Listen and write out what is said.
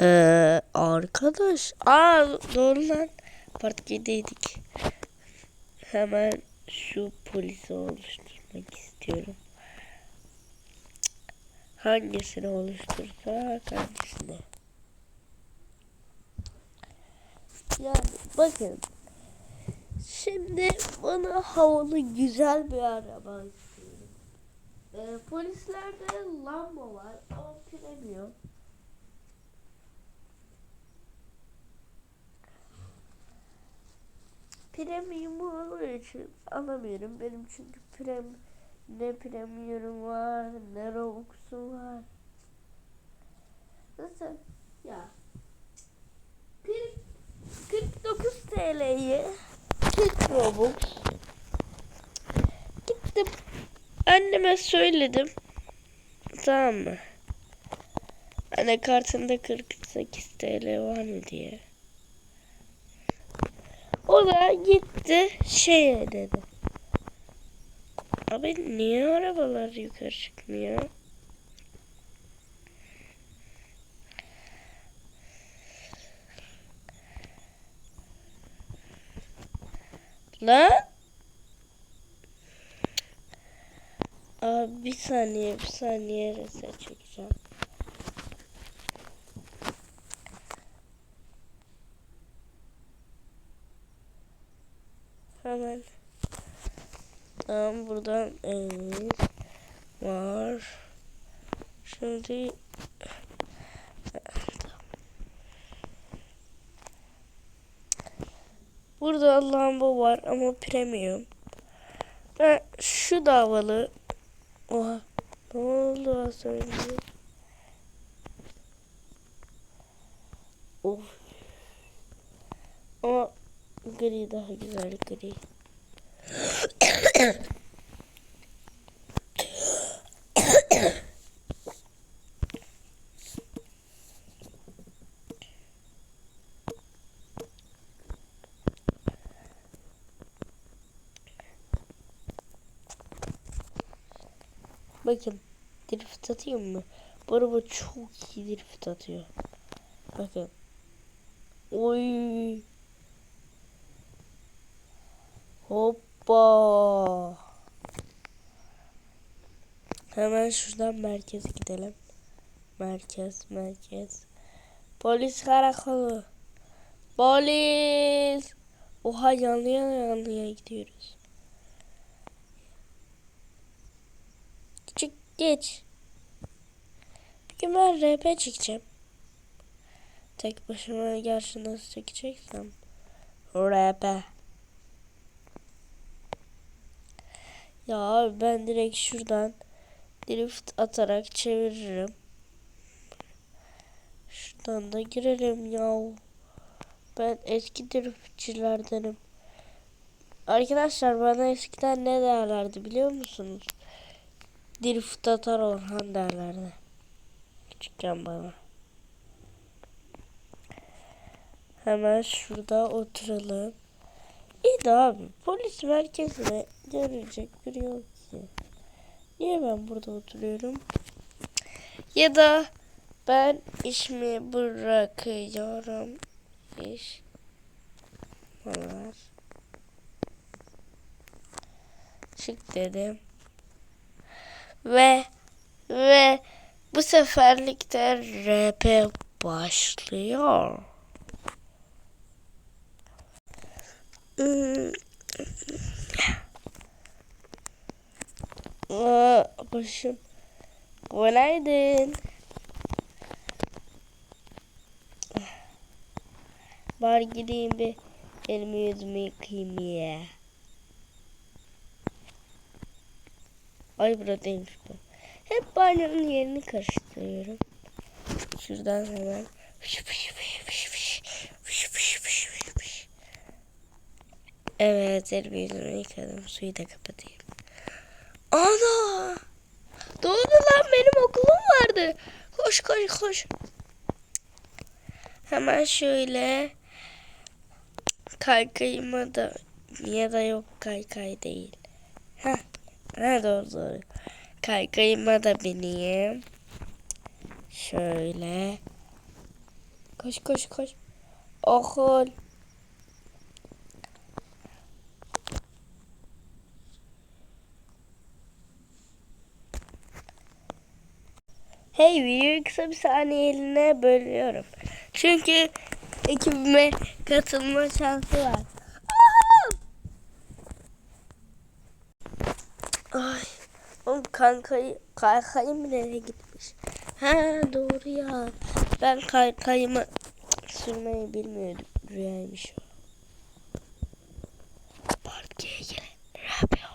Ee, arkadaş. Aa doğru lan. Part 7'ydik. Hemen şu polisi oluşturmak istiyorum. Hangisini oluştursak hangisini? Yani bakın. Şimdi bana havalı güzel bir araba istiyorum. Ee, polislerde lamba var ama premium. Premium olduğu için alamıyorum. Benim çünkü prem ne premium var ne Robux'u var. Nasıl? Ya 40, 49 TL'ye 40 Robux gittim anneme söyledim tamam mı? Anne kartında 48 TL var mı diye. O da gitti şeye dedi. Abi niye arabalar yukarı çıkmıyor? Lan? Abi bir saniye bir saniye reset çekeceğim. Hemen. Tamam buradan eee var. Şimdi Burada lamba var ama premium. Ha, şu da havalı. Oha. Ne oldu az önce? Of. Gri daha güzel gri. Bakın. Drift atayım mı? Bu araba çok iyi drift atıyor. Bakın. Oy. Hoppa. Hemen şuradan merkeze gidelim. Merkez, merkez. Polis karakolu. Polis. Oha yanlıya yanlıya gidiyoruz. Çık geç. Peki ben RP çekeceğim. Tek başıma gerçi nasıl çekeceksem. RP. Ya abi ben direkt şuradan drift atarak çeviririm. Şuradan da girelim ya. Ben eski driftçilerdenim. Arkadaşlar bana eskiden ne derlerdi biliyor musunuz? Drift atar Orhan derlerdi. Küçükken bana. Hemen şurada oturalım. İyi de abi polis merkezine gelecek biri yok ki. Niye ben burada oturuyorum? Ya da ben işimi bırakıyorum. İş. Var. Çık dedim. Ve ve bu seferlikte RP başlıyor. Aa, başım. Günaydın. Bari gideyim bir elimi yüzümü yıkayayım ya. Ay burada değilmiş bu. Hep banyonun yerini karıştırıyorum. Şuradan hemen. Fış fış fış. Fış fış fış fış fış. Evet yüzümü yıkadım. Suyu da kapatayım. Ana! Doğru lan benim okulum vardı. Koş koş koş. Hemen şöyle kaykayıma da ya da yok kaykay değil. Heh. Ha doğru doğru. Kaykayıma da bineyim. Şöyle. Koş koş koş. Okul. Hey videoyu kısa bir saniye eline bölüyorum. Çünkü ekibime katılma şansı var. Ay, oğlum kankayı, kankayım nereye gitmiş? Ha doğru ya. Ben kankayımı sürmeyi bilmiyordum. Rüyaymış o. Partiye gelen rapper.